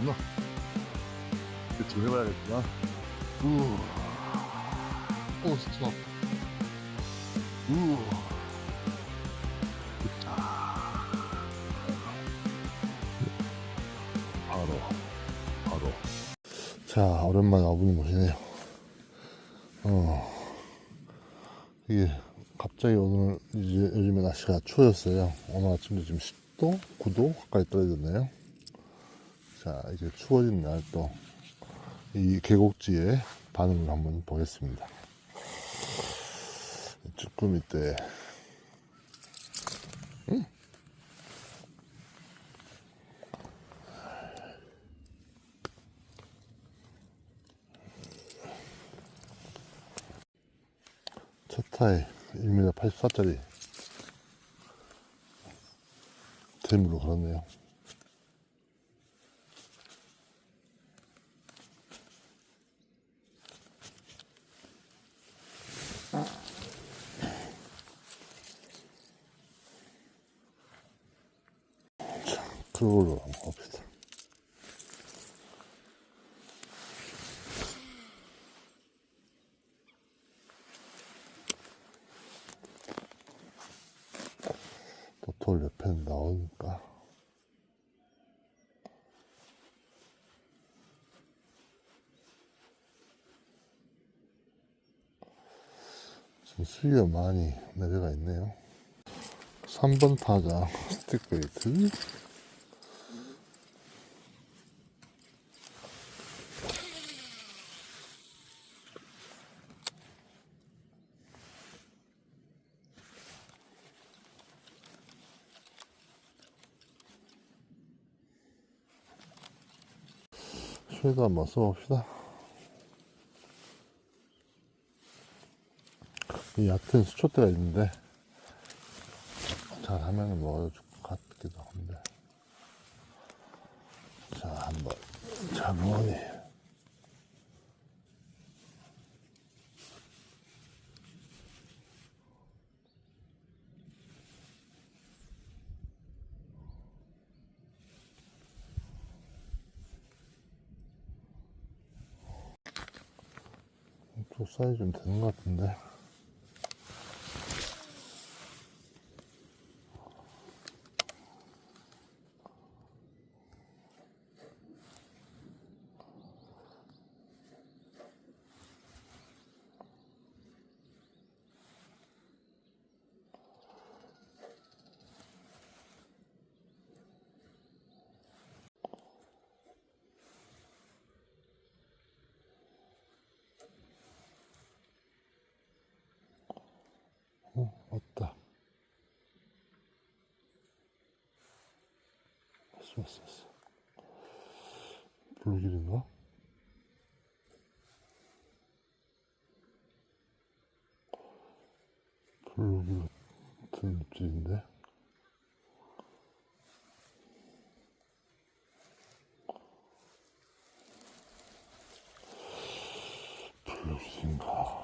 나? 지금 해봐야겠구나. 우. 오, 스톱. 우. 바로, 바로. 자, 오랜만에 아버님 오시네요. 어, 이게 갑자기 오늘 이제 요즘에 날씨가 추워졌어요. 오늘 아침도 지금 10도, 9도 가까이 떨어졌네요. 자, 이제 추워진 날 또 이 계곡지의 반응을 한번 보겠습니다. 쭈꾸미 때첫 타에 1m 84짜리 대물로 걸었네요. 자, 그걸로 한번 봅시다. 또돌 옆에 나오니까. 지금 수위가 많이 내려가 있네요. 3번 타자 스틱 베이트 쉐도 한번 써봅시다. 이 얕은 수초대가 있는데 잘 하면 먹어줄 것 같기도 한데. 자 한번. 자무니 또 사이즈 좀 되는 것 같은데 어, 왔다. 왔어, 왔어, 왔어. 블루길인가? 블루길 같은 입질인데? 블루길인가?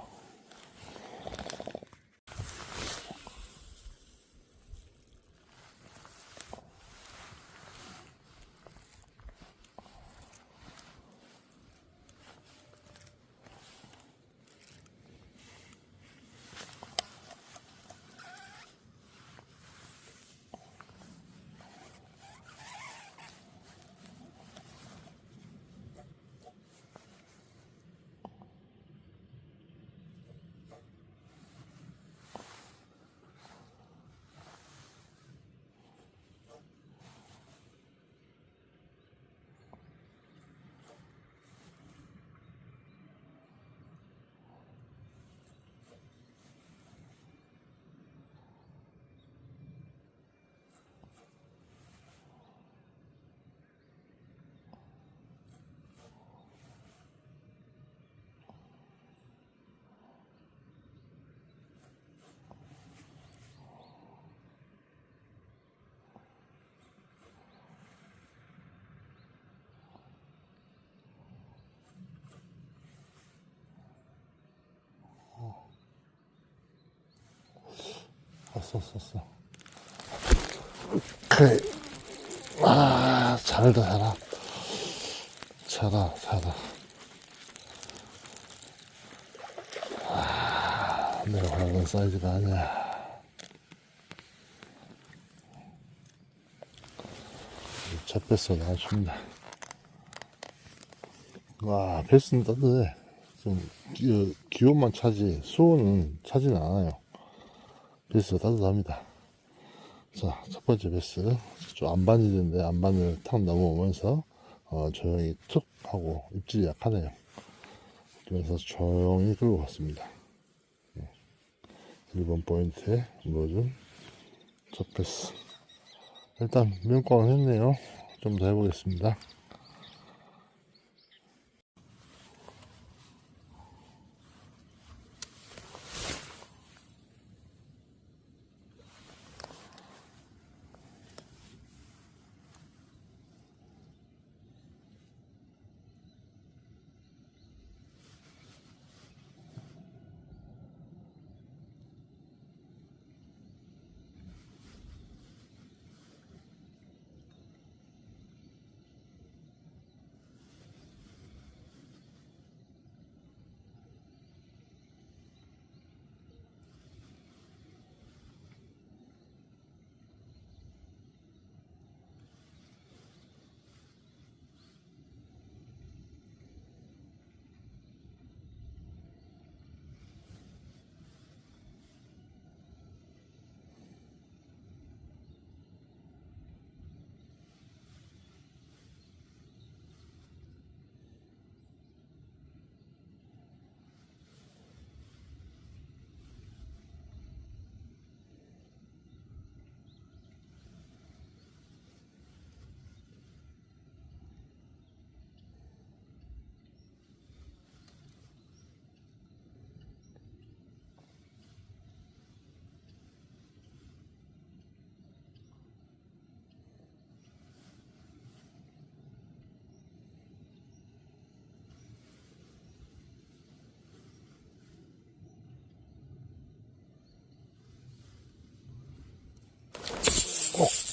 왔어, 왔어. 그래. 아, 잘다, 잘하. 차다, 차다. 아, 내가 원하는 사이즈가 아니야. 첫 뱃서 나와줍니다. 와, 뱃은 따뜻해. 좀, 기, 기온만 차지, 수온은 차지는 않아요. 베스가 따뜻합니다. 자, 첫 번째 베스. 좀 안반이는데 안반을 탁 넘어오면서, 어, 조용히 툭 하고, 입질이 약하네요. 그래서 조용히 끌고 갔습니다. 1번 포인트에 물어준 첫 베스. 일단, 면광을 했네요. 좀 더 해보겠습니다.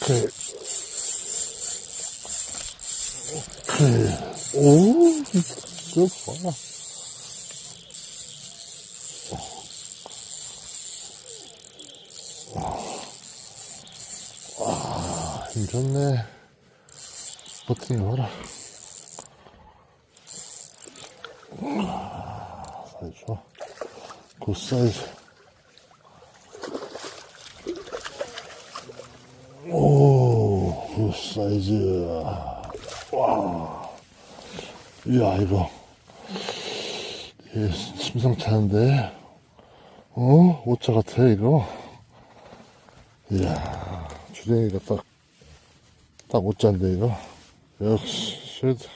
오케이. 오케이. 오, 진짜 봐. 아, 힘 좋네. 버티는 거 봐라. 아, 사이즈 좋아. 굿 사이즈. 오, 굿 사이즈. 와. 이야, 이거. 예, 심상치 않은데. 어? 오차 같아, 이거. 이야, 주댕이가 딱, 딱 오차인데, 이거. 역시, 쉐드.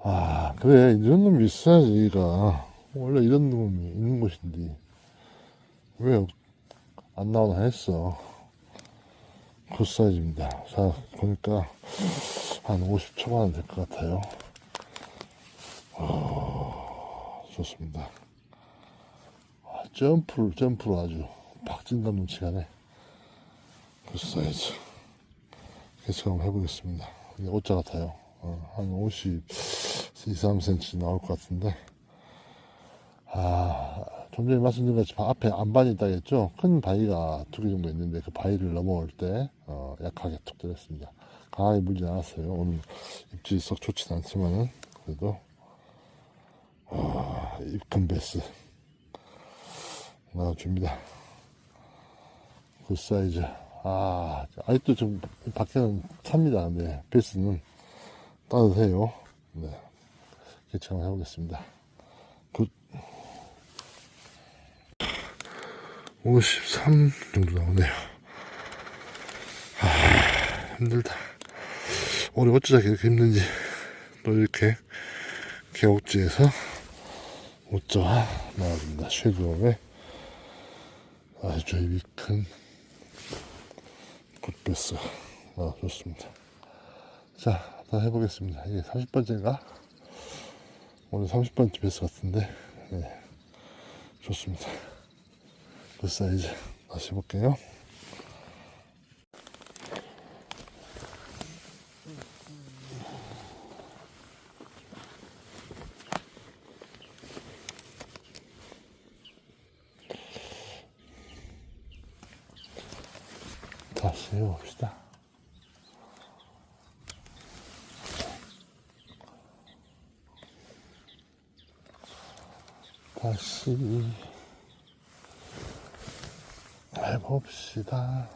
아, 그래. 이런 놈이 있어야지, 얘가. 원래 이런 놈이 있는 곳인데. 왜 안 나오나 했어. 굿 사이즈입니다. 자, 보니까 한 50 초반은 될 것 같아요. 어, 좋습니다. 아, 점프를, 점프로 아주 박진감 눈치가네. 굿 사이즈. 계속 한번 해보겠습니다. 이게 옷자 같아요. 어, 한 50, 2, 3cm 나올 것 같은데. 아, 좀 전에 말씀드린 것처럼 앞에 안반이 있다 했죠? 큰 바위가 두 개 정도 있는데 그 바위를 넘어올 때, 어, 약하게 툭 때렸습니다. 강하게 물진 않았어요. 오늘 입질이 썩 좋진 않지만은, 그래도, 아, 입큰 베스. 나와줍니다. 굿 사이즈. 아, 아직도 좀 밖에는 찹니다. 근데 베스는 따뜻해요. 네. 개척을 해보겠습니다. 53 정도 나오네요. 아, 힘들다. 오늘 어쩌자 이렇게 힘든지 또 이렇게 개옥지에서 옷자가 나와줍니다. 쉐드업에 아주 입이 큰 굿베스 나와줬습니다. 자, 다 해보겠습니다. 이게 30번째인가? 오늘 30번째 베스 같은데, 네, 좋습니다. 그 사이즈 다시 볼게요. 다시 해봅시다. 다시. 해봅시다.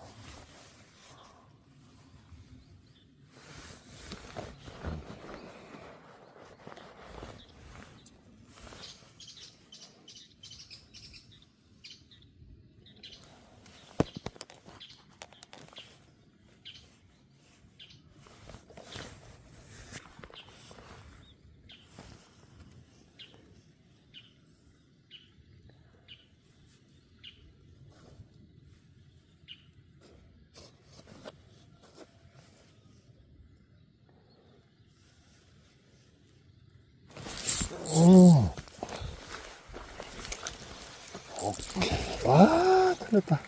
오. 오케이. 아, 틀렸다.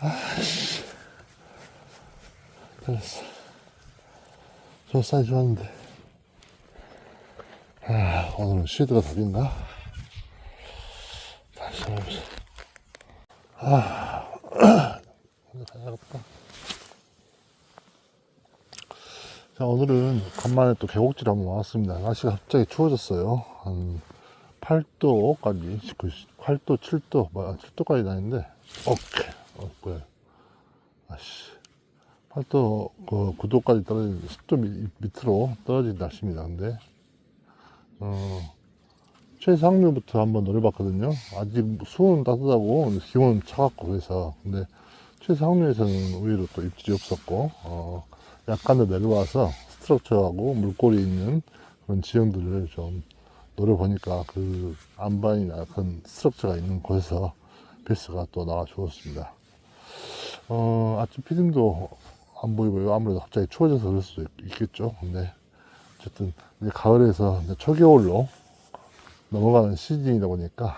아씨. 틀렸어. 저 사이즈 좋았는데. 아, 오늘은 쉐드가 답인가? 다시 해보자. 아, 가야겠다. 자, 오늘은 간만에 또 계곡질 한번 왔습니다. 날씨가 갑자기 추워졌어요. 한 8도까지, 8도, 7도, 뭐야, 7도까지 다니는데, 오케이. 어, 뭐야. 아씨. 8도, 그, 9도까지 떨어진, 10도 밑, 밑으로 떨어진 날씨입니다. 근데, 어, 최상류부터 한번 노려봤거든요. 아직 수온은 따뜻하고, 기온은 차갑고, 그래서. 근데, 최상류에서는 의외로 또 입질이 없었고, 어, 약간 더 내려와서 스트럭처하고 물골이 있는 그런 지형들을 좀 노려보니까 그 안반이나 약간 스트럭처가 있는 곳에서 베스가 또 나와 주었습니다. 어, 아침 피딩도 안 보이고요. 아무래도 갑자기 추워져서 그럴 수도 있, 겠죠 근데 어쨌든 이제 가을에서 이제 초겨울로 넘어가는 시즌이다 보니까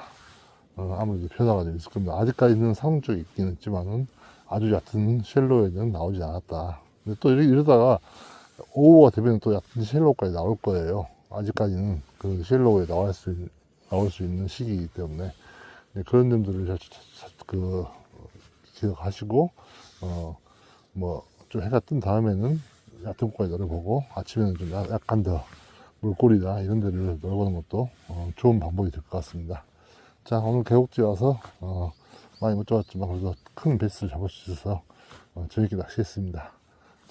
어, 아무래도 변화가 좀 있을 겁니다. 아직까지는 상쪽에 있긴 있지만은 아주 얕은 쉘로에는 나오지 않았다. 근데 또 이러- 이러다가 오후가 되면 또 얕은 쉘로까지 나올 거예요. 아직까지는 그 쉘로에 나올 수, 있- 나올 수 있는 시기이기 때문에 네, 그런 점들을 자- 그 기억하시고 어 뭐 좀 해가 뜬 다음에는 얕은 곳까지 노려보고 아침에는 좀 야- 약간 더 물골이나 이런 데를 노려보는 것도 어, 좋은 방법이 될 것 같습니다. 자 오늘 계곡지 와서 어, 많이 못 잡았지만 그래도 큰 베스를 잡을 수 있어서 어, 재밌게 낚시했습니다.